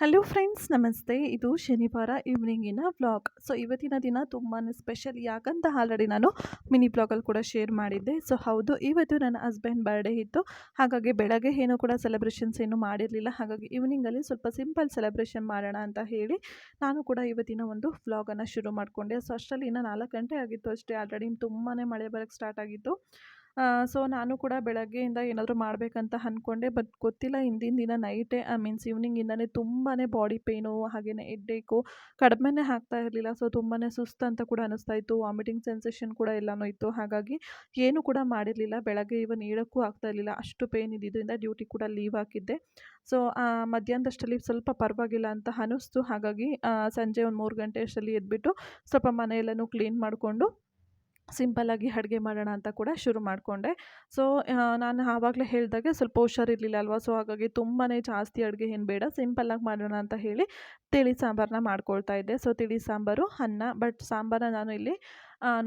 Hello friends ನಮಸ್ತೆ. ಇದು ಶನಿವಾರ ಈವ್ನಿಂಗಿನ ವ್ಲಾಗ್ ಸೊ ಇವತ್ತಿನ ದಿನ ತುಂಬಾ ಸ್ಪೆಷಲ್ ಯಾಕಂತ ಆಲ್ರೆಡಿ ನಾನು ಮಿನಿ ಬ್ಲಾಗಲ್ಲಿ ಕೂಡ ಶೇರ್ ಮಾಡಿದ್ದೆ. ಸೊ ಹೌದು, ಇವತ್ತು ನನ್ನ ಹಸ್ಬೆಂಡ್ ಬರ್ಡೇ ಇತ್ತು. ಹಾಗಾಗಿ ಬೆಳಗ್ಗೆ ಏನೂ ಕೂಡ ಸೆಲೆಬ್ರೇಷನ್ಸ್ ಏನು ಮಾಡಿರಲಿಲ್ಲ. ಹಾಗಾಗಿ ಈವ್ನಿಂಗಲ್ಲಿ ಸ್ವಲ್ಪ ಸಿಂಪಲ್ ಸೆಲೆಬ್ರೇಷನ್ ಮಾಡೋಣ ಅಂತ ಹೇಳಿ ನಾನು ಕೂಡ ಇವತ್ತಿನ ಒಂದು ವ್ಲಾಗನ್ನು ಶುರು ಮಾಡಿಕೊಂಡೆ. ಸೊ ಅಷ್ಟರಲ್ಲಿ ಇನ್ನೂ ನಾಲ್ಕು ಗಂಟೆ ಆಗಿತ್ತು ಅಷ್ಟೇ. ಆಲ್ರೆಡಿ ತುಂಬಾ ಮಳೆ ಬರೋಕ್ಕೆ ಸ್ಟಾರ್ಟ್ ಆಗಿತ್ತು. ಸೊ ನಾನು ಕೂಡ ಬೆಳಗ್ಗೆಯಿಂದ ಏನಾದರೂ ಮಾಡಬೇಕಂತ ಅಂದ್ಕೊಂಡೆ ಬಟ್ ಗೊತ್ತಿಲ್ಲ ಹಿಂದಿನ ದಿನ ನೈಟೇ ಐ ಮೀನ್ಸ್ ಈವ್ನಿಂಗಿಂದನೇ ತುಂಬಾ ಬಾಡಿ ಪೇಯ್ನು ಹಾಗೆಯೇ ಹೆಡ್ಡೇಕು ಕಡಿಮೆನೇ ಆಗ್ತಾ ಇರಲಿಲ್ಲ. ಸೊ ತುಂಬಾ ಸುಸ್ತು ಅಂತ ಕೂಡ ಅನ್ನಿಸ್ತಾ ಇತ್ತು. ವಾಮಿಟಿಂಗ್ ಸೆನ್ಸೇಷನ್ ಕೂಡ ಎಲ್ಲನೂ ಇತ್ತು. ಹಾಗಾಗಿ ಏನು ಕೂಡ ಮಾಡಿರಲಿಲ್ಲ. ಬೆಳಗ್ಗೆ ಇವನ್ ಏಳೋಕ್ಕೂ ಆಗ್ತಾ ಇರಲಿಲ್ಲ. ಅಷ್ಟು ಪೇಯ್ನ್ ಇದ್ದಿದ್ದರಿಂದ ಡ್ಯೂಟಿ ಕೂಡ ಲೀವ್ ಹಾಕಿದ್ದೆ. ಸೊ ಮಧ್ಯಾಹ್ನದಷ್ಟರಲ್ಲಿ ಸ್ವಲ್ಪ ಪರವಾಗಿಲ್ಲ ಅಂತ ಅನ್ನಿಸ್ತು ಹಾಗಾಗಿ ಸಂಜೆ ಒಂದು ಮೂರು ಗಂಟೆ ಅಷ್ಟರಲ್ಲಿ ಎದ್ಬಿಟ್ಟು ಸ್ವಲ್ಪ ಮನೆಯೆಲ್ಲನೂ ಕ್ಲೀನ್ ಮಾಡಿಕೊಂಡು ಸಿಂಪಲ್ಲಾಗಿ ಅಡುಗೆ ಮಾಡೋಣ ಅಂತ ಕೂಡ ಶುರು ಮಾಡಿಕೊಂಡೆ. ಸೊ ನಾನು ಆವಾಗಲೇ ಹೇಳಿದಾಗೆ ಸ್ವಲ್ಪ ಹುಷಾರಿರಲಿಲ್ಲ ಅಲ್ವಾ? ಸೊ ಹಾಗಾಗಿ ತುಂಬಾ ಜಾಸ್ತಿ ಅಡುಗೆ ಏನು ಬೇಡ ಸಿಂಪಲ್ಲಾಗಿ ಮಾಡೋಣ ಅಂತ ಹೇಳಿ ತಿಳಿ ಸಾಂಬಾರನ್ನ ಮಾಡ್ಕೊಳ್ತಾ ಇದ್ದೆ. ಸೊ ತಿಳಿ ಸಾಂಬಾರು, ಅನ್ನ, ಬಟ್ ಸಾಂಬಾರನ್ನ ನಾನು ಇಲ್ಲಿ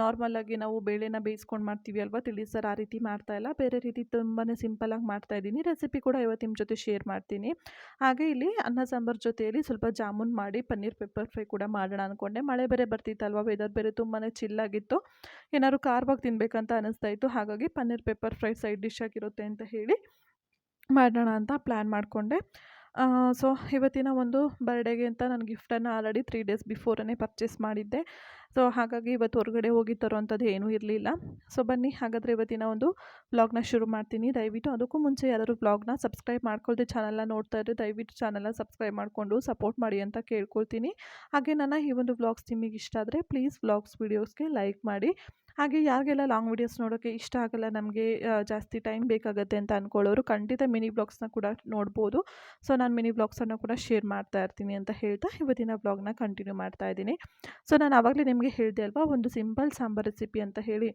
ನಾರ್ಮಲಾಗಿ ನಾವು ಬೇಳೆನ ಬೇಯಿಸ್ಕೊಂಡು ಮಾಡ್ತೀವಿ ಅಲ್ವಾ? ತಿಳಿ ಸರ್ ಆ ರೀತಿ ಮಾಡ್ತಾ ಇಲ್ಲ. ಬೇರೆ ರೀತಿ ತುಂಬಾ ಮಾಡ್ತಾ ಇದ್ದೀನಿ. ರೆಸಿಪಿ ಕೂಡ ಇವತ್ತು ನಿಮ್ಮ ಜೊತೆ ಶೇರ್ ಮಾಡ್ತೀನಿ. ಹಾಗೆ ಇಲ್ಲಿ ಅನ್ನ ಸಾಂಬಾರು ಜೊತೆಯಲ್ಲಿ ಸ್ವಲ್ಪ ಜಾಮೂನ್ ಮಾಡಿ, ಪನ್ನೀರ್ ಪೆಪ್ಪರ್ ಫ್ರೈ ಕೂಡ ಮಾಡೋಣ ಅಂದ್ಕೊಂಡೆ ಮಳೆ ಬೇರೆ ಬರ್ತಿತ್ತಲ್ವ? ವೆದರ್ ಬೇರೆ ತುಂಬಾ ಚಿಲ್ಲಾಗಿತ್ತು ಏನಾದ್ರು ಖಾರವಾಗಿ ತಿನ್ನಬೇಕಂತ ಅನ್ನಿಸ್ತಾ ಇತ್ತು. ಹಾಗಾಗಿ paneer pepper fry side dish ಆಗಿರುತ್ತೆ ಅಂತ ಹೇಳಿ ಮಾಡೋಣ ಅಂತ ಪ್ಲ್ಯಾನ್ ಮಾಡಿಕೊಂಡೆ. ಸೊ ಇವತ್ತಿನ ಒಂದು ಬರ್ಡೇಗೆ ಅಂತ ನಾನು ಗಿಫ್ಟನ್ನು ಆಲ್ರೆಡಿ ತ್ರೀ ಡೇಸ್ ಬಿಫೋರನ್ನೇ ಪರ್ಚೇಸ್ ಮಾಡಿದ್ದೆ. ಸೊ ಹಾಗಾಗಿ ಇವತ್ತು ಹೊರಗಡೆ ಹೋಗಿ ತರೋವಂಥದ್ದು ಏನೂ ಇರಲಿಲ್ಲ. ಸೊ ಬನ್ನಿ, ಹಾಗಾದರೆ ಇವತ್ತಿನ ಒಂದು ವ್ಲಾಗ್ನ ಶುರು ಮಾಡ್ತೀನಿ. ದಯವಿಟ್ಟು ಅದಕ್ಕೂ ಮುಂಚೆ ಯಾರಾದರೂ ವ್ಲಾಗ್ನ ಸಬ್ಸ್ಕ್ರೈಬ್ ಮಾಡ್ಕೊಳ್ದೆ ಚಾನಲ್ನ ನೋಡ್ತಾ ಇದ್ದರೆ ದಯವಿಟ್ಟು ಚಾನಲ್ನ ಸಬ್ಸ್ಕ್ರೈಬ್ ಮಾಡಿಕೊಂಡು ಸಪೋರ್ಟ್ ಮಾಡಿ ಅಂತ ಕೇಳ್ಕೊಳ್ತೀನಿ. ಹಾಗೆ ನನ್ನ ಈ ಒಂದು ವ್ಲಾಗ್ಸ್ ನಿಮಗೆ ಇಷ್ಟ ಆದರೆ ಪ್ಲೀಸ್ ವ್ಲಾಗ್ಸ್ ವೀಡಿಯೋಸ್ಗೆ ಲೈಕ್ ಮಾಡಿ. ಹಾಗೆ ಯಾರಿಗೆಲ್ಲ ಲಾಂಗ್ ವೀಡಿಯೋಸ್ ನೋಡೋಕ್ಕೆ ಇಷ್ಟ ಆಗಲ್ಲ, ನಮಗೆ ಜಾಸ್ತಿ ಟೈಮ್ ಬೇಕಾಗುತ್ತೆ ಅಂತ ಅಂದ್ಕೊಳ್ಳೋರು ಖಂಡಿತ ಮಿನಿ ಬ್ಲಾಗ್ಸ್ನ ಕೂಡ ನೋಡ್ಬೋದು. ಸೊ ನಾನು ಮಿನಿ ಬ್ಲಾಗ್ಸನ್ನು ಕೂಡ ಶೇರ್ ಮಾಡ್ತಾ ಇರ್ತೀನಿ ಅಂತ ಹೇಳ್ತಾ ಇವತ್ತಿನ ಬ್ಲಾಗ್ನ ಕಂಟಿನ್ಯೂ ಮಾಡ್ತಾ ಇದ್ದೀನಿ. ಸೊ ನಾನು ಆವಾಗಲೇ ನಿಮಗೆ ಹೇಳಿದೆ ಅಲ್ವಾ, ಒಂದು ಸಿಂಪಲ್ ಸಾಂಬಾರ್ ರೆಸಿಪಿ ಅಂತ ಹೇಳಿ.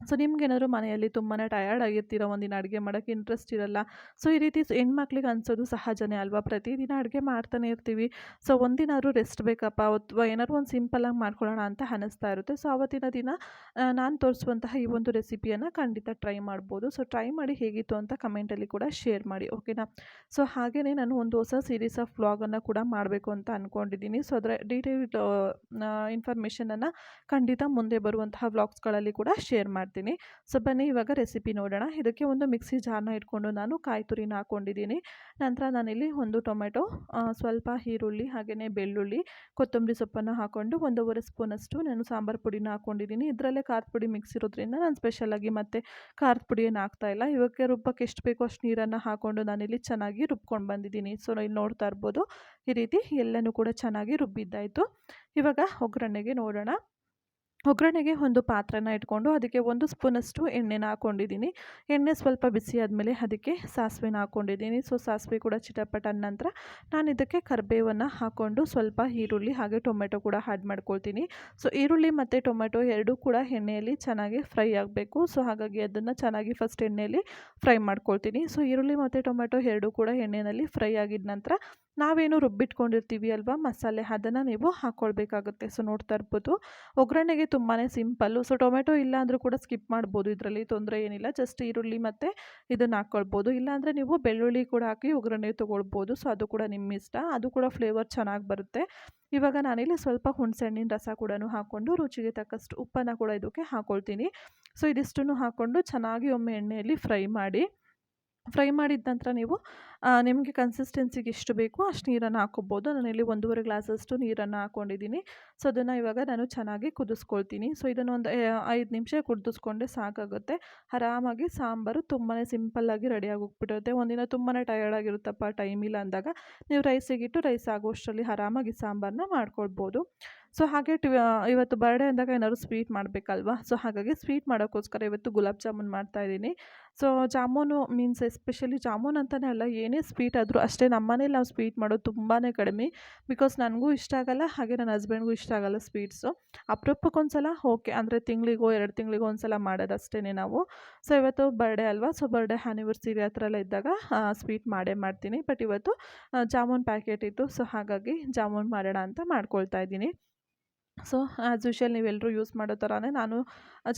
ಸೊ ನಿಮ್ಗೇನಾದ್ರು ಮನೆಯಲ್ಲಿ ತುಂಬಾ ಟಯರ್ಡ್ ಆಗಿರ್ತೀರ? ಒಂದಿನ ಅಡುಗೆ ಮಾಡೋಕ್ಕೆ ಇಂಟ್ರೆಸ್ಟ್ ಇರಲ್ಲ. ಸೊ ಈ ರೀತಿ ಹೆಣ್ಮಕ್ಳಿಗೆ ಅನ್ಸೋದು ಸಹಜನೇ ಅಲ್ವಾ? ಪ್ರತಿದಿನ ಅಡುಗೆ ಮಾಡ್ತಾನೆ ಇರ್ತೀವಿ. ಸೊ ಒಂದಿನಾದ್ರು ರೆಸ್ಟ್ ಬೇಕಪ್ಪ? ಅಥವಾ ಏನಾದ್ರು ಒಂದು ಸಿಂಪಲಾಗಿ ಮಾಡ್ಕೊಳ್ಳೋಣ ಅಂತ ಅನಿಸ್ತಾ ಇರುತ್ತೆ. ಸೊ ಆವತ್ತಿನ ದಿನ ನಾನು ತೋರಿಸುವಂತಹ ಈ ಒಂದು ರೆಸಿಪಿಯನ್ನು ಖಂಡಿತ ಟ್ರೈ ಮಾಡ್ಬೋದು. ಸೊ ಟ್ರೈ ಮಾಡಿ ಹೇಗಿತ್ತು ಅಂತ ಕಮೆಂಟಲ್ಲಿ ಕೂಡ ಶೇರ್ ಮಾಡಿ ಓಕೆನಾ ಸೊ ಹಾಗೆಯೇ ನಾನು ಒಂದು ಹೊಸ ಸೀರೀಸ್ ಆಫ್ ವ್ಲಾಗನ್ನು ಕೂಡ ಮಾಡಬೇಕು ಅಂತ ಅಂದ್ಕೊಂಡಿದ್ದೀನಿ ಸೊ ಅದರ ಡೀಟೇಲ್ಡ್ ಇನ್ಫಾರ್ಮೇಷನನ್ನು ಖಂಡಿತ ಮುಂದೆ ಬರುವಂತಹ ವ್ಲಾಗ್ಸ್ಗಳಲ್ಲಿ ಕೂಡ ಶೇರ್ ಮಾಡಿ ಮಾಡ್ತೀನಿ. ಸೊ, ಬನ್ನಿ, ಇವಾಗ ರೆಸಿಪಿ ನೋಡೋಣ. ಇದಕ್ಕೆ ಒಂದು ಮಿಕ್ಸಿ ಜಾರ್ನ ಇಟ್ಕೊಂಡು ನಾನು ಕಾಯಿ ತುರಿನ ಹಾಕ್ಕೊಂಡಿದ್ದೀನಿ ನಂತರ ನಾನಿಲ್ಲಿ ಒಂದು ಟೊಮೆಟೊ ಸ್ವಲ್ಪ ಈರುಳ್ಳಿ ಹಾಗೆಯೇ ಬೆಳ್ಳುಳ್ಳಿ, ಕೊತ್ತಂಬರಿ ಸೊಪ್ಪನ್ನು ಹಾಕ್ಕೊಂಡು ಒಂದೂವರೆ ಸ್ಪೂನಷ್ಟು ನಾನು ಸಾಂಬಾರು ಪುಡಿನ ಹಾಕ್ಕೊಂಡಿದ್ದೀನಿ ಇದರಲ್ಲೇ ಖಾರದ ಪುಡಿ ಮಿಕ್ಸ್ ಇರೋದ್ರಿಂದ ನಾನು ಸ್ಪೆಷಲಾಗಿ ಮತ್ತೆ ಖಾರದ ಪುಡಿಯನ್ನು ಹಾಕ್ತಾ ಇಲ್ಲ. ಇವಾಗ ರುಬ್ಬಕ್ಕೆ ಎಷ್ಟು ಬೇಕೋ ಅಷ್ಟು ನೀರನ್ನು ಹಾಕ್ಕೊಂಡು ನಾನಿಲ್ಲಿ ಚೆನ್ನಾಗಿ ರುಬ್ಕೊಂಡು ಬಂದಿದ್ದೀನಿ. ಸೊ ಇಲ್ಲಿ ನೋಡ್ತಾ ಇರ್ಬೋದು. ಈ ರೀತಿ ಎಲ್ಲನೂ ಕೂಡ ಚೆನ್ನಾಗಿ ರುಬ್ಬಿದ್ದಾಯಿತು. ಇವಾಗ ಒಗ್ಗರಣೆಗೆ ನೋಡೋಣ. ಒಗ್ಗರಣೆಗೆ ಒಂದು ಪಾತ್ರನ ಇಟ್ಕೊಂಡು ಅದಕ್ಕೆ ಒಂದು ಸ್ಪೂನಷ್ಟು ಎಣ್ಣೆನ ಹಾಕ್ಕೊಂಡಿದ್ದೀನಿ. ಎಣ್ಣೆ ಸ್ವಲ್ಪ ಬಿಸಿ ಆದಮೇಲೆ ಅದಕ್ಕೆ ಸಾಸಿವೆನ ಹಾಕ್ಕೊಂಡಿದ್ದೀನಿ. ಸೊ, ಸಾಸಿವೆ ಕೂಡ ಚಿಟಪಟ ನಂತರ ನಾನು ಇದಕ್ಕೆ ಕರಿಬೇವನ್ನು ಹಾಕ್ಕೊಂಡು ಸ್ವಲ್ಪ ಈರುಳ್ಳಿ ಹಾಗೆ ಟೊಮೆಟೊ ಕೂಡ ಆ್ಯಡ್ ಮಾಡ್ಕೊಳ್ತೀನಿ. ಸೊ, ಈರುಳ್ಳಿ ಮತ್ತು ಟೊಮೆಟೊ ಎರಡೂ ಕೂಡ ಎಣ್ಣೆಯಲ್ಲಿ ಚೆನ್ನಾಗಿ ಫ್ರೈ ಆಗಬೇಕು. ಸೊ, ಹಾಗಾಗಿ ಅದನ್ನು ಚೆನ್ನಾಗಿ ಫಸ್ಟ್ ಎಣ್ಣೆಯಲ್ಲಿ ಫ್ರೈ ಮಾಡ್ಕೊಳ್ತೀನಿ. ಸೊ, ಈರುಳ್ಳಿ ಮತ್ತು ಟೊಮೆಟೊ ಎರಡೂ ಕೂಡ ಎಣ್ಣೆಯಲ್ಲಿ ಫ್ರೈ ಆಗಿದ ನಂತರ ನಾವೇನು ರುಬ್ಬಿಟ್ಕೊಂಡಿರ್ತೀವಿ ಅಲ್ವಾ ಮಸಾಲೆ, ಅದನ್ನು ನೀವು ಹಾಕ್ಕೊಳ್ಬೇಕಾಗುತ್ತೆ ಸೊ, ನೋಡ್ತಾ ಇರ್ಬೋದು. ಒಗ್ಗರಣೆಗೆ ತುಂಬಾ ಸಿಂಪಲ್ಲು ಸೊ ಟೊಮೆಟೊ ಇಲ್ಲ ಅಂದರೂ ಕೂಡ ಸ್ಕಿಪ್ ಮಾಡ್ಬೋದು. ಇದರಲ್ಲಿ ತೊಂದರೆ ಏನಿಲ್ಲ. ಜಸ್ಟ್ ಈರುಳ್ಳಿ ಮತ್ತು ಇದನ್ನು ಹಾಕ್ಕೊಳ್ಬೋದು ಇಲ್ಲಾಂದರೆ ನೀವು ಬೆಳ್ಳುಳ್ಳಿ ಕೂಡ ಹಾಕಿ ಒಗ್ಗರಣೆ ತೊಗೊಳ್ಬೋದು. ಸೊ, ಅದು ಕೂಡ ನಿಮ್ಮ ಇಷ್ಟ. ಅದು ಕೂಡ ಫ್ಲೇವರ್ ಚೆನ್ನಾಗಿ ಬರುತ್ತೆ. ಇವಾಗ ನಾನಿಲ್ಲಿ ಸ್ವಲ್ಪ ಹುಣಸೆಹಣ್ಣಿನ ರಸ ಕೂಡ ಹಾಕ್ಕೊಂಡು ರುಚಿಗೆ ತಕ್ಕಷ್ಟು ಉಪ್ಪನ್ನು ಕೂಡ ಇದಕ್ಕೆ ಹಾಕ್ಕೊಳ್ತೀನಿ ಸೊ, ಇದಿಷ್ಟನ್ನು ಹಾಕ್ಕೊಂಡು ಚೆನ್ನಾಗಿ ಒಮ್ಮೆ ಎಣ್ಣೆಯಲ್ಲಿ ಫ್ರೈ ಮಾಡಿ, ಫ್ರೈ ಮಾಡಿದ ನಂತರ ನೀವು ನಿಮಗೆ ಕನ್ಸಿಸ್ಟೆನ್ಸಿಗೆ ಎಷ್ಟು ಬೇಕೋ, ಅಷ್ಟು ನೀರನ್ನು ಹಾಕ್ಕೊಬೋದು. ನಾನಿಲ್ಲಿ ಒಂದೂವರೆ ಗ್ಲಾಸಷ್ಟು ನೀರನ್ನು ಹಾಕ್ಕೊಂಡಿದ್ದೀನಿ. ಸೊ ಅದನ್ನು ಇವಾಗ ನಾನು ಚೆನ್ನಾಗಿ ಕುದಿಸ್ಕೊಳ್ತೀನಿ. ಸೊ ಇದನ್ನು ಒಂದು ಐದು ನಿಮಿಷ ಕುದಿಸ್ಕೊಂಡೆ ಸಾಕಾಗುತ್ತೆ. ಆರಾಮಾಗಿ ಸಾಂಬಾರು ತುಂಬಾ ಸಿಂಪಲ್ಲಾಗಿ ರೆಡಿಯಾಗಿ ಹೋಗ್ಬಿಟ್ಟಿರುತ್ತೆ. ಒಂದಿನ ತುಂಬಾ ಟಯರ್ಡ್ ಆಗಿರುತ್ತಪ್ಪ ಟೈಮ್ ಇಲ್ಲ ಅಂದಾಗ, ನೀವು ರೈಸಿಗಿಟ್ಟು ರೈಸ್ ಆಗೋಷ್ಟರಲ್ಲಿ ಆರಾಮಾಗಿ ಸಾಂಬಾರನ್ನ ಮಾಡ್ಕೊಳ್ಬೋದು. ಸೊ ಹಾಗೆ ಟಿ ಇವತ್ತು ಬರ್ಡೇ ಅಂದಾಗ ಏನಾದ್ರು ಸ್ವೀಟ್ ಮಾಡಬೇಕಲ್ವಾ? ಸೊ ಹಾಗಾಗಿ ಸ್ವೀಟ್ ಮಾಡೋಕ್ಕೋಸ್ಕರ ಇವತ್ತು ಗುಲಾಬ್ ಜಾಮೂನ್ ಮಾಡ್ತಾಯಿದ್ದೀನಿ so jamun means especially jamun ಅಂತಲೇ ಅಲ್ಲ ಏನೇ ಸ್ವೀಟ್ ಆದರೂ ಅಷ್ಟೇ ನಮ್ಮ ಮನೇಲಿ ನಾವು ಸ್ವೀಟ್ ಮಾಡೋದು ತುಂಬಾ ಕಡಿಮೆ ಬಿಕಾಸ್ ನನಗೂ ಇಷ್ಟ ಆಗಲ್ಲ, ಹಾಗೆ ನನ್ನ ಹಸ್ಬೆಂಡ್ಗೂ ಇಷ್ಟ ಆಗಲ್ಲ ಸ್ವೀಟ್ಸು ಅಪರೂಪಕ್ಕೊಂದ್ಸಲ ಓಕೆ ಅಂದರೆ ತಿಂಗಳಿಗೋ ಎರಡು ತಿಂಗಳಿಗೋ ಒಂದು ಸಲ ಮಾಡೋದು ಅಷ್ಟೇ ನಾವು. ಸೊ ಇವತ್ತು ಬರ್ಡೇ ಅಲ್ವಾ? ಸೊ ಬರ್ಡೇ ಆ್ಯನಿವರ್ಸರಿ ಆ ಥರ ಎಲ್ಲ ಇದ್ದಾಗ ಸ್ವೀಟ್ ಮಾಡೇ ಮಾಡ್ತೀನಿ. ಬಟ್ ಇವತ್ತು ಜಾಮೂನ್ ಪ್ಯಾಕೆಟ್ ಇತ್ತು. ಸೊ ಹಾಗಾಗಿ ಜಾಮೂನ್ ಮಾಡೋಣ ಅಂತ ಮಾಡ್ಕೊಳ್ತಾ ಇದ್ದೀನಿ. ಸೊ ಆ್ಯಸ್ ಯೂಶಲ್ ನೀವೆಲ್ಲರೂ ಯೂಸ್ ಮಾಡೋ ಥರನೇ ನಾನು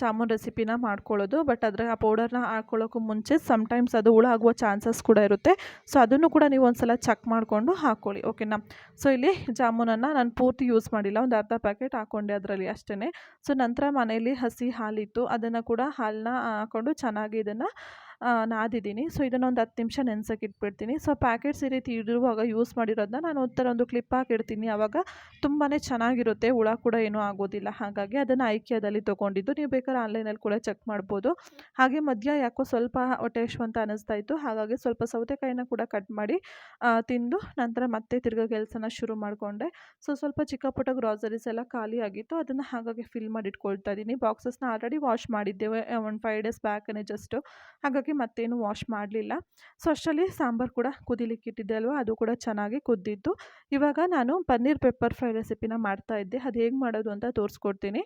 ಜಾಮೂನ್ ರೆಸಿಪಿನ ಮಾಡ್ಕೊಳ್ಳೋದು. ಬಟ್ ಅದ್ರಾಗ ಆ ಪೌಡರ್ನ ಹಾಕ್ಕೊಳ್ಳೋಕ್ಕೂ ಮುಂಚೆ ಸಮ್ಟೈಮ್ಸ್ ಅದು ಹುಳ ಆಗುವ ಚಾನ್ಸಸ್ ಕೂಡ ಇರುತ್ತೆ. ಸೊ ಅದನ್ನು ಕೂಡ ನೀವು ಒಂದ್ಸಲ ಚೆಕ್ ಮಾಡಿಕೊಂಡು ಹಾಕ್ಕೊಳ್ಳಿ ಓಕೆನಾ ಸೊ ಇಲ್ಲಿ ಜಾಮೂನನ್ನು ನಾನು ಪೂರ್ತಿ ಯೂಸ್ ಮಾಡಿಲ್ಲ. ಒಂದು ಅರ್ಧ ಪ್ಯಾಕೆಟ್ ಹಾಕ್ಕೊಂಡೆ ಅದರಲ್ಲಿ ಅಷ್ಟೇ ಸೊ ನಂತರ ಮನೆಯಲ್ಲಿ ಹಸಿ ಹಾಲಿತ್ತು. ಅದನ್ನು ಕೂಡ ಹಾಲನ್ನ ಹಾಕ್ಕೊಂಡು ಚೆನ್ನಾಗಿ ಇದನ್ನು ನಾದಿದ್ದೀನಿ. ಸೊ ಇದನ್ನು ಒಂದು ಹತ್ತು ನಿಮಿಷ ನೆನ್ಸೋಕೆ ಇಟ್ಬಿಡ್ತೀನಿ ಸೊ ಪ್ಯಾಕೆಟ್ಸ್ ಈ ರೀತಿ ಇರುವಾಗ ಯೂಸ್ ಮಾಡಿರೋದನ್ನ ನಾನು ಒಂಥರ ಒಂದು ಕ್ಲಿಪ್ ಹಾಕಿಡ್ತೀನಿ. ಆವಾಗ ತುಂಬಾ ಚೆನ್ನಾಗಿರುತ್ತೆ. ಹುಳ ಕೂಡ ಏನೂ ಆಗೋದಿಲ್ಲ. ಹಾಗಾಗಿ ಅದನ್ನು ಐಕ್ಯದಲ್ಲಿ ತೊಗೊಂಡಿದ್ದು. ನೀವು ಬೇಕಾದ್ರೆ ಆನ್ಲೈನಲ್ಲಿ ಕೂಡ ಚೆಕ್ ಮಾಡ್ಬೋದು. ಹಾಗೆ ಮಧ್ಯ ಯಾಕೋ ಸ್ವಲ್ಪ ಹೊಟ್ಟೆ ಅಂತ ಅನ್ನಿಸ್ತಾ ಇತ್ತು. ಹಾಗಾಗಿ ಸ್ವಲ್ಪ ಸೌತೆಕಾಯಿನ ಕೂಡ ಕಟ್ ಮಾಡಿ ತಿಂದು ನಂತರ ಮತ್ತೆ ತಿರ್ಗಾ ಕೆಲಸನ ಶುರು ಮಾಡಿಕೊಂಡೆ. ಸೊ ಸ್ವಲ್ಪ ಚಿಕ್ಕ ಪುಟ್ಟ ಗ್ರಾಸರೀಸ್ ಎಲ್ಲ ಖಾಲಿ ಆಗಿತ್ತು. ಅದನ್ನು ಹಾಗಾಗಿ ಫಿಲ್ ಮಾಡಿ ಇಟ್ಕೊಳ್ತಾ ಇದ್ದೀನಿ ಬಾಕ್ಸಸ್ನ ಆಲ್ರೆಡಿ ವಾಶ್ ಮಾಡಿದ್ದೇವೆ. ಒಂದು ಫೈವ್ ಡೇಸ್ ಬ್ಯಾಕೇ ಜಸ್ಟು ಹಾಗಾಗಿ ಮತ್ತೇನು ವಾಶ್ ಮಾಡಲಿಲ್ಲ. ಸೊ ಅಷ್ಟರಲ್ಲಿ ಸಾಂಬಾರು ಕೂಡ ಕುದಿಲಿಕ್ಕೆ ಇಟ್ಟಿದ್ದೆ ಅಲ್ವಾ? ಅದು ಕೂಡ ಚೆನ್ನಾಗಿ ಕುದ್ದಿತ್ತು ಇವಾಗ ನಾನು ಪನ್ನೀರ್ ಪೆಪ್ಪರ್ ಫ್ರೈ ರೆಸಿಪಿನ ಮಾಡ್ತಾ ಇದ್ದೆ. ಅದು ಹೇಗೆ ಮಾಡೋದು ಅಂತ ತೋರಿಸ್ಕೊಡ್ತೀನಿ.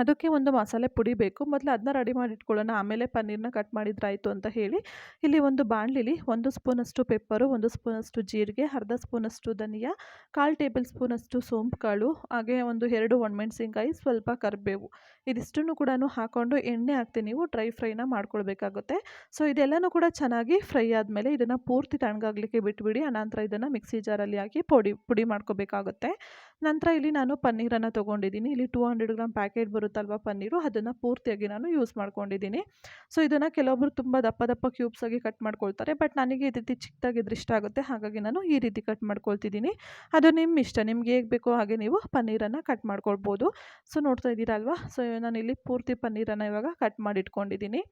ಅದಕ್ಕೆ ಒಂದು ಮಸಾಲೆ ಪುಡಿ ಬೇಕು. ಮೊದಲು ಅದನ್ನ ರೆಡಿ ಮಾಡಿ ಇಟ್ಕೊಳ್ಳೋಣ ಆಮೇಲೆ ಪನ್ನೀರನ್ನ ಕಟ್ ಮಾಡಿದ್ರಾಯಿತು ಅಂತ ಹೇಳಿ, ಇಲ್ಲಿ ಒಂದು ಬಾಣಲಿಲಿ ಒಂದು ಸ್ಪೂನಷ್ಟು ಪೆಪ್ಪರು, ಒಂದು ಸ್ಪೂನಷ್ಟು ಜೀರಿಗೆ, ಅರ್ಧ ಸ್ಪೂನಷ್ಟು ಧನಿಯಾ, ಕಾಲು ಟೇಬಲ್ ಸ್ಪೂನಷ್ಟು ಸೋಂಪು ಕಾಳು ಹಾಗೆ ಒಂದು ಎರಡು ಒಣಮೆಣಸಿನ್ಕಾಯಿ, ಸ್ವಲ್ಪ ಕರಿಬೇವು. ಇದಿಷ್ಟನ್ನು ಕೂಡ ಹಾಕ್ಕೊಂಡು ಎಣ್ಣೆ ಹಾಕ್ತೀನಿ. ನೀವು ಡ್ರೈ ಫ್ರೈನ ಮಾಡ್ಕೊಳ್ಬೇಕಾಗುತ್ತೆ. ಸೊ, ಇದೆಲ್ಲನೂ ಕೂಡ ಚೆನ್ನಾಗಿ ಫ್ರೈ ಆದಮೇಲೆ ಇದನ್ನು ಪೂರ್ತಿ ತಣ್ಣಗಾಗಲಿಕ್ಕೆ ಬಿಟ್ಬಿಡಿ. ಆನಂತರ ಇದನ್ನು ಮಿಕ್ಸಿ ಜಾರಲ್ಲಿ ಹಾಕಿ ಪುಡಿ ಪುಡಿ ಮಾಡ್ಕೋಬೇಕಾಗುತ್ತೆ. ನಂತರ ಇಲ್ಲಿ ನಾನು ಪನ್ನೀರನ್ನು ತೊಗೊಂಡಿದ್ದೀನಿ. ಇಲ್ಲಿ ಟೂ ಹಂಡ್ರೆಡ್ ಗ್ರಾಮ್ ಪ್ಯಾಕೆಟ್ ಬರುತ್ತಲ್ವ ಪನ್ನೀರು? ಅದನ್ನು ಪೂರ್ತಿಯಾಗಿ ನಾನು ಯೂಸ್ ಮಾಡ್ಕೊಂಡಿದ್ದೀನಿ. ಸೊ ಇದನ್ನು ಕೆಲವೊಬ್ಬರು ತುಂಬ ದಪ್ಪ ದಪ್ಪ ಕ್ಯೂಬ್ಸ್ ಆಗಿ ಕಟ್ ಮಾಡ್ಕೊಳ್ತಾರೆ. ಬಟ್ ನನಗೆ ಈ ರೀತಿ ಚಿಕ್ಕದಾಗಿದ್ರೆ ಇಷ್ಟ ಆಗುತ್ತೆ. ಹಾಗಾಗಿ ನಾನು ಈ ರೀತಿ ಕಟ್ ಮಾಡ್ಕೊಳ್ತಿದ್ದೀನಿ. ಅದು ನಿಮ್ಮ ಇಷ್ಟ. ನಿಮ್ಗೆ ಹೇಗೆ ಬೇಕೋ ಹಾಗೆ ನೀವು ಪನ್ನೀರನ್ನು ಕಟ್ ಮಾಡ್ಕೊಳ್ಬೋದು. ಸೊ ನೋಡ್ತಾ ಇದ್ದೀರಲ್ವಾ ಸೊ ನಾನು ಇಲ್ಲಿ ಪೂರ್ತಿ ಪನ್ನೀರನ್ನು ಇವಾಗ ಕಟ್ ಮಾಡಿ ಇಟ್ಕೊಂಡಿದ್ದೀನಿ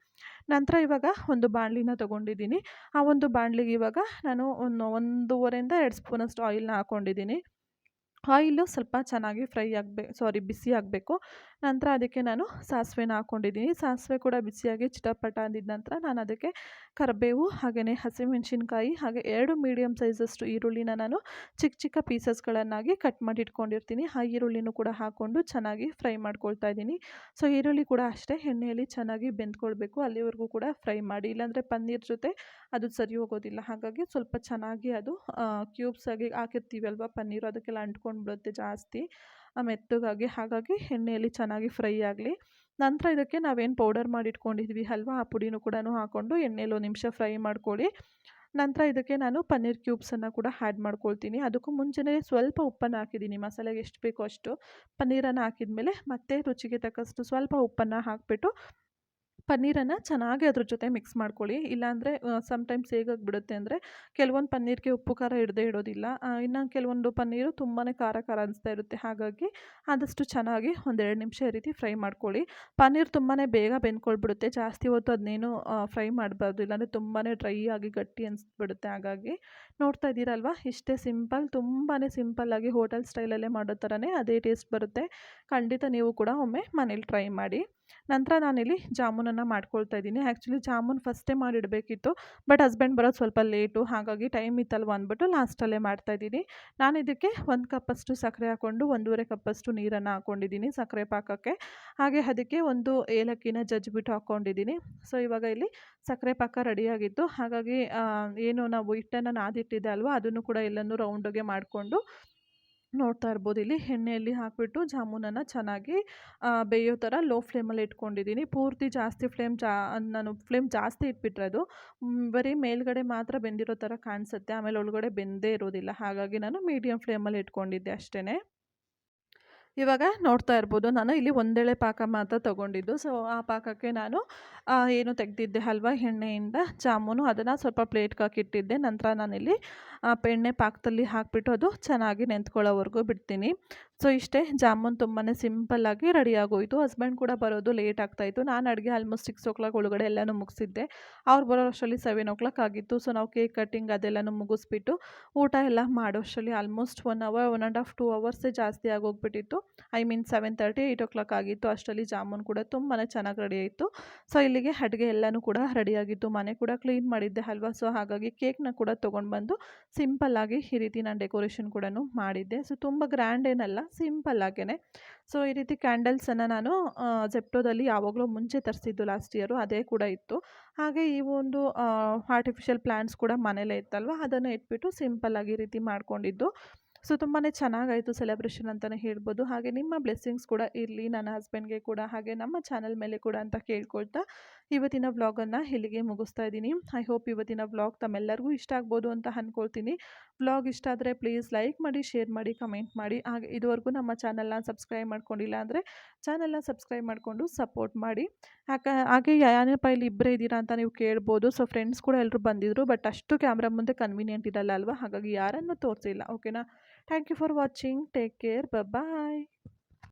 ನಂತರ ಇವಾಗ ಒಂದು ಬಾಣಲಿನ ತೊಗೊಂಡಿದ್ದೀನಿ. ಆ ಒಂದು ಬಾಣಲಿಗೆ ಇವಾಗ ನಾನು ಒಂದು ಒಂದೂವರೆಯಿಂದ ಎರಡು ಸ್ಪೂನಷ್ಟು ಆಯಿಲ್ನ ಹಾಕ್ಕೊಂಡಿದ್ದೀನಿ ಆಯಿಲು ಸ್ವಲ್ಪ ಚೆನ್ನಾಗಿ ಫ್ರೈ ಆಗಬೇಕು ಸಾರಿ ಬಿಸಿ ಆಗಬೇಕು. ನಂತರ ಅದಕ್ಕೆ ನಾನು ಸಾಸಿವೆನ ಹಾಕ್ಕೊಂಡಿದ್ದೀನಿ ಸಾಸಿವೆ ಕೂಡ ಬಿಸಿಯಾಗಿ ಚಿಟಪಟ ಅಂದಿದ್ದ ನಂತರ ನಾನು ಅದಕ್ಕೆ ಕರಿಬೇವು ಹಾಗೆಯೇ ಹಸಿಮೆಣಸಿನ್ಕಾಯಿ ಹಾಗೆ ಎರಡು ಮೀಡಿಯಮ್ ಸೈಜಷ್ಟು ಈರುಳ್ಳಿನ ನಾನು ಚಿಕ್ಕ ಚಿಕ್ಕ ಪೀಸಸ್ಗಳನ್ನಾಗಿ ಕಟ್ ಮಾಡಿ ಇಟ್ಕೊಂಡಿರ್ತೀನಿ. ಆ ಈರುಳ್ಳಿನೂ ಕೂಡ ಹಾಕ್ಕೊಂಡು ಚೆನ್ನಾಗಿ ಫ್ರೈ ಮಾಡ್ಕೊಳ್ತಾ ಇದ್ದೀನಿ. ಸೊ ಈರುಳ್ಳಿ ಕೂಡ ಅಷ್ಟೇ ಎಣ್ಣೆಯಲ್ಲಿ ಚೆನ್ನಾಗಿ ಬೆಂದ್ಕೊಳ್ಬೇಕು. ಅಲ್ಲಿವರೆಗೂ ಕೂಡ ಫ್ರೈ ಮಾಡಿ. ಇಲ್ಲಾಂದರೆ ಪನ್ನೀರ್ ಜೊತೆ ಅದು ಸರಿ ಹೋಗೋದಿಲ್ಲ. ಹಾಗಾಗಿ ಸ್ವಲ್ಪ ಚೆನ್ನಾಗಿ ಅದು ಕ್ಯೂಬ್ಸ್ ಆಗಿ ಹಾಕಿರ್ತೀವಿ ಅಲ್ವಾ ಪನ್ನೀರು? ಅದಕ್ಕೆಲ್ಲ ಅಂಟ್ಕೊಂಡು ಬಿಡುತ್ತೆ ಜಾಸ್ತಿ. ಮೆತ್ತಗಾಗಿ, ಹಾಗಾಗಿ ಎಣ್ಣೆಯಲ್ಲಿ ಚೆನ್ನಾಗಿ ಫ್ರೈ ಆಗಲಿ. ನಂತರ ಇದಕ್ಕೆ ನಾವೇನು ಪೌಡರ್ ಮಾಡಿ ಇಟ್ಕೊಂಡಿದ್ವಿ ಅಲ್ವಾ? ಆ ಪುಡಿನೂ ಕೂಡ ಹಾಕ್ಕೊಂಡು ಎಣ್ಣೆಯಲ್ಲಿ ಒಂದು ನಿಮಿಷ ಫ್ರೈ ಮಾಡ್ಕೊಳ್ಳಿ. ನಂತರ ಇದಕ್ಕೆ ನಾನು ಪನ್ನೀರ್ ಕ್ಯೂಬ್ಸನ್ನು ಕೂಡ ಆ್ಯಡ್ ಮಾಡ್ಕೊಳ್ತೀನಿ. ಅದಕ್ಕೂ ಮುಂಚೆನೇ ಸ್ವಲ್ಪ ಉಪ್ಪನ್ನು ಹಾಕಿದ್ದೀನಿ. ಮಸಾಲೆಗೆ ಎಷ್ಟು ಬೇಕೋ ಅಷ್ಟು. ಪನ್ನೀರನ್ನು ಹಾಕಿದ್ಮೇಲೆ ಮತ್ತೆ ರುಚಿಗೆ ತಕ್ಕಷ್ಟು ಸ್ವಲ್ಪ ಉಪ್ಪನ್ನು ಹಾಕಿಬಿಟ್ಟು ಪನ್ನೀರನ್ನು ಚೆನ್ನಾಗಿ ಅದ್ರ ಜೊತೆ ಮಿಕ್ಸ್ ಮಾಡ್ಕೊಳ್ಳಿ. ಇಲ್ಲಾಂದರೆ ಸಮ್ಟೈಮ್ಸ್ ಹೇಗಾಗ್ಬಿಡುತ್ತೆ ಅಂದರೆ, ಕೆಲವೊಂದು ಪನ್ನೀರಿಗೆ ಉಪ್ಪು, ಖಾರ ಹಿಡ್ದೇ ಇಡೋದಿಲ್ಲ. ಇನ್ನು ಕೆಲವೊಂದು ಪನ್ನೀರು ತುಂಬಾ ಖಾರ ಖಾರ ಅನಿಸ್ತಾ ಇರುತ್ತೆ. ಹಾಗಾಗಿ ಆದಷ್ಟು ಚೆನ್ನಾಗಿ ಒಂದೆರಡು ನಿಮಿಷ ಈ ರೀತಿ ಫ್ರೈ ಮಾಡ್ಕೊಳ್ಳಿ. ಪನ್ನೀರ್ ತುಂಬಾ ಬೇಗ ಬೆಂದ್ಕೊಳ್ಬಿಡುತ್ತೆ. ಜಾಸ್ತಿ ಹೊತ್ತು ಅದನ್ನೇನು ಫ್ರೈ ಮಾಡಬಾರ್ದು. ಇಲ್ಲಾಂದರೆ ತುಂಬಾ ಡ್ರೈ ಆಗಿ ಗಟ್ಟಿ ಅನಿಸ್ಬಿಡುತ್ತೆ. ಹಾಗಾಗಿ ನೋಡ್ತಾ ಇದ್ದೀರಲ್ವ? ಇಷ್ಟೇ ಸಿಂಪಲ್ ತುಂಬಾ ಸಿಂಪಲ್ಲಾಗಿ ಹೋಟೆಲ್ ಸ್ಟೈಲಲ್ಲೇ ಮಾಡೋ ಥರನೇ ಅದೇ ಟೇಸ್ಟ್ ಬರುತ್ತೆ. ಖಂಡಿತ ನೀವು ಕೂಡ ಒಮ್ಮೆ ಮನೇಲಿ ಟ್ರೈ ಮಾಡಿ. ನಂತರ ನಾನಿಲ್ಲಿ ಜಾಮೂನನ್ನು ಮಾಡ್ಕೊಳ್ತಾ ಇದ್ದೀನಿ. ಆ್ಯಕ್ಚುಲಿ ಜಾಮೂನ್ ಫಸ್ಟೇ ಮಾಡಿಡಬೇಕಿತ್ತು. ಬಟ್ ಹಸ್ಬೆಂಡ್ ಬರೋದು ಸ್ವಲ್ಪ ಲೇಟು. ಹಾಗಾಗಿ ಟೈಮ್ ಇತ್ತಲ್ವ ಅಂದ್ಬಿಟ್ಟು ಲಾಸ್ಟಲ್ಲೇ ಮಾಡ್ತಾಯಿದ್ದೀನಿ ನಾನು ಇದಕ್ಕೆ ಒಂದು ಕಪ್ಪಷ್ಟು ಸಕ್ಕರೆ ಹಾಕ್ಕೊಂಡು ಒಂದೂವರೆ ಕಪ್ಪಷ್ಟು ನೀರನ್ನು ಹಾಕ್ಕೊಂಡಿದ್ದೀನಿ ಸಕ್ಕರೆ ಪಾಕಕ್ಕೆ. ಹಾಗೆ ಅದಕ್ಕೆ ಒಂದು ಏಲಕ್ಕಿನ ಜಜ್ಜಿಬಿಟ್ಟು ಹಾಕ್ಕೊಂಡಿದ್ದೀನಿ. ಸೊ ಇವಾಗ ಇಲ್ಲಿ ಸಕ್ಕರೆ ಪಾಕ ರೆಡಿಯಾಗಿತ್ತು. ಹಾಗಾಗಿ ಏನು ನಾವು ಹಿಟ್ಟನ್ನು ನಾದಿಟ್ಟಿದ್ದೆ ಅಲ್ವಾ, ಅದನ್ನು ಕೂಡ ಎಲ್ಲನೂ ರೌಂಡಿಗೆ ಮಾಡಿಕೊಂಡು ನೋಡ್ತಾ ಇರ್ಬೋದು. ಇಲ್ಲಿ ಎಣ್ಣೆಯಲ್ಲಿ ಹಾಕಿಬಿಟ್ಟು ಜಾಮೂನನ್ನು ಚೆನ್ನಾಗಿ ಬೇಯೋ ಥರ ಲೋ ಫ್ಲೇಮಲ್ಲಿ ಇಟ್ಕೊಂಡಿದ್ದೀನಿ. ಪೂರ್ತಿ ಜಾಸ್ತಿ ಫ್ಲೇಮ್ ಜಾ, ನಾನು ಫ್ಲೇಮ್ ಜಾಸ್ತಿ ಇಟ್ಬಿಟ್ರೆ ಅದು ಬರೀ ಮೇಲ್ಗಡೆ ಮಾತ್ರ ಬೆಂದಿರೋ ಥರ ಕಾಣಿಸುತ್ತೆ. ಆಮೇಲೆ ಒಳಗಡೆ ಬೆಂದೇ ಇರೋದಿಲ್ಲ. ಹಾಗಾಗಿ ನಾನು ಮೀಡಿಯಮ್ ಫ್ಲೇಮಲ್ಲಿ ಇಟ್ಕೊಂಡಿದ್ದೆ ಅಷ್ಟೇ ಇವಾಗ ನೋಡ್ತಾ ಇರ್ಬೋದು, ನಾನು ಇಲ್ಲಿ ಒಂದೆಳೆ ಪಾಕ ಮಾತ್ರ ತೊಗೊಂಡಿದ್ದು. ಸೊ ಆ ಪಾಕಕ್ಕೆ ನಾನು ಏನು ತೆಗೆದಿದ್ದೆ ಹಲ್ವಾ ಎಣ್ಣೆಯಿಂದ ಜಾಮೂನು. ಅದನ್ನು ಸ್ವಲ್ಪ ಪ್ಲೇಟ್ಗೆ ಹಾಕಿಟ್ಟಿದ್ದೆ. ನಂತರ ನಾನಿಲ್ಲಿ ಎಣ್ಣೆ ಪಾಕದಲ್ಲಿ ಹಾಕಿಬಿಟ್ಟು ಅದು ಚೆನ್ನಾಗಿ ನೆಂತ್ಕೊಳ್ಳೋವರೆಗೂ ಬಿಡ್ತೀನಿ. ಸೊ, ಇಷ್ಟೇ ಜಾಮೂನ್ ತುಂಬಾ ಸಿಂಪಲ್ಲಾಗಿ ರೆಡಿ ಆಗೋಯಿತು. ಹಸ್ಬೆಂಡ್ ಕೂಡ ಬರೋದು ಲೇಟ್ ಆಗ್ತಾಯಿತ್ತು ನಾನು ಅಡುಗೆ ಆಲ್ಮೋಸ್ಟ್ ಸಿಕ್ಸ್ ಓ ಕ್ಲಾಕ್ ಒಳಗಡೆ ಎಲ್ಲನೂ ಮುಗಿಸಿದ್ದೆ. ಅವ್ರು ಬರೋ ಅಷ್ಟರಲ್ಲಿ ಸೆವೆನ್ ಓ ಕ್ಲಾಕ್ ಆಗಿತ್ತು. ಸೊ, ನಾವು ಕೇಕ್ ಕಟ್ಟಿಂಗ್ ಅದೆಲ್ಲನೂ ಮುಗಿಸ್ಬಿಟ್ಟು ಊಟ ಎಲ್ಲ ಮಾಡೋ ಅಷ್ಟರಲ್ಲಿ almost one hour one and half two ಅವರ್ಸೇ ಜಾಸ್ತಿ ಆಗೋಗ್ಬಿಟ್ಟಿತ್ತು. I mean seven thirty eight o'clock ಆಗಿತ್ತು. ಅಷ್ಟರಲ್ಲಿ ಜಾಮೂನ್ ಕೂಡ ತುಂಬಾ ಚೆನ್ನಾಗಿ ರೆಡಿ ಆಯಿತು. ಸೊ, ಇಲ್ಲಿಗೆ ಅಡುಗೆ ಎಲ್ಲನೂ ಕೂಡ ರೆಡಿಯಾಗಿತ್ತು ಮನೆ ಕೂಡ ಕ್ಲೀನ್ ಮಾಡಿದ್ದೆ ಅಲ್ವಾ? ಸೊ, ಹಾಗಾಗಿ ಕೇಕ್ನ ಕೂಡ ತೊಗೊಂಡು ಬಂದು ಸಿಂಪಲ್ಲಾಗಿ ಈ ರೀತಿ ನಾನು ಡೆಕೋರೇಷನ್ ಕೂಡ ಮಾಡಿದ್ದೆ. ಸೊ, ತುಂಬ ಗ್ರ್ಯಾಂಡ್ ಏನಲ್ಲ, ಸಿಂಪಲ್ ಆಗೇ ಸೊ, ಈ ರೀತಿ ಕ್ಯಾಂಡಲ್ಸನ್ನು ನಾನು ಜೆಪ್ಟೋದಲ್ಲಿ ಯಾವಾಗಲೂ ಮುಂಚೆ ತರಿಸಿದ್ದು ಲಾಸ್ಟ್ ಇಯರು, ಅದೇ ಕೂಡ ಇತ್ತು. ಹಾಗೆ ಈ ಒಂದು ಆರ್ಟಿಫಿಷಿಯಲ್ ಪ್ಲ್ಯಾಂಟ್ಸ್ ಕೂಡ ಮನೇಲೇ ಇತ್ತಲ್ವ, ಅದನ್ನು ಇಟ್ಬಿಟ್ಟು ಸಿಂಪಲ್ಲಾಗಿ ಈ ರೀತಿ ಮಾಡಿಕೊಂಡಿದ್ದು. ಸೊ ತುಂಬಾ ಚೆನ್ನಾಗಾಯಿತು ಸೆಲೆಬ್ರೇಷನ್ ಅಂತಲೇ ಹೇಳ್ಬೋದು. ಹಾಗೆ ನಿಮ್ಮ ಬ್ಲೆಸ್ಸಿಂಗ್ಸ್ ಕೂಡ ಇರಲಿ, ನನ್ನ ಹಸ್ಬೆಂಡ್ಗೆ ಕೂಡ, ಹಾಗೆ ನಮ್ಮ ಚಾನಲ್ ಮೇಲೆ ಕೂಡ ಅಂತ ಕೇಳ್ಕೊಳ್ತಾ. ಇವತ್ತಿನ ವ್ಲಾಗನ್ನು ಇಲ್ಲಿಗೆ ಮುಗಿಸ್ತಾ ಇದ್ದೀನಿ. ಐ ಹೋಪ್ ಇವತ್ತಿನ ವ್ಲಾಗ್ ತಮ್ಮೆಲ್ಲರಿಗೂ ಇಷ್ಟ ಆಗ್ಬೋದು ಅಂತ ಅಂದ್ಕೊಳ್ತೀನಿ ವ್ಲಾಗ್ ಇಷ್ಟ ಆದರೆ ಪ್ಲೀಸ್ ಲೈಕ್ ಮಾಡಿ ಶೇರ್ ಮಾಡಿ ಕಮೆಂಟ್ ಮಾಡಿ. ಹಾಗೆ ಇದುವರೆಗೂ ನಮ್ಮ ಚಾನಲ್ನ ಸಬ್ಸ್ಕ್ರೈಬ್ ಮಾಡ್ಕೊಂಡಿಲ್ಲ ಅಂದರೆ ಚಾನಲ್ನ ಸಬ್ಸ್ಕ್ರೈಬ್ ಮಾಡಿಕೊಂಡು ಸಪೋರ್ಟ್ ಮಾಡಿ. ಯಾಕ ಹಾಗೆ ಯಾನಪ್ಪ ಇಲ್ಲಿ ಇಬ್ಬರೇ ಇದ್ದೀರಾ ಅಂತ ನೀವು ಕೇಳ್ಬೋದು. ಸೊ ಫ್ರೆಂಡ್ಸ್ ಕೂಡ ಎಲ್ಲರೂ ಬಂದಿದ್ದರು ಬಟ್ ಅಷ್ಟು ಕ್ಯಾಮ್ರಾ ಮುಂದೆ ಕನ್ವೀನಿಯೆಂಟ್ ಇರಲ್ಲ ಅಲ್ವಾ? ಹಾಗಾಗಿ ಯಾರನ್ನು ತೋರಿಸಿಲ್ಲ. ಓಕೆನಾ thank you for watching take care bye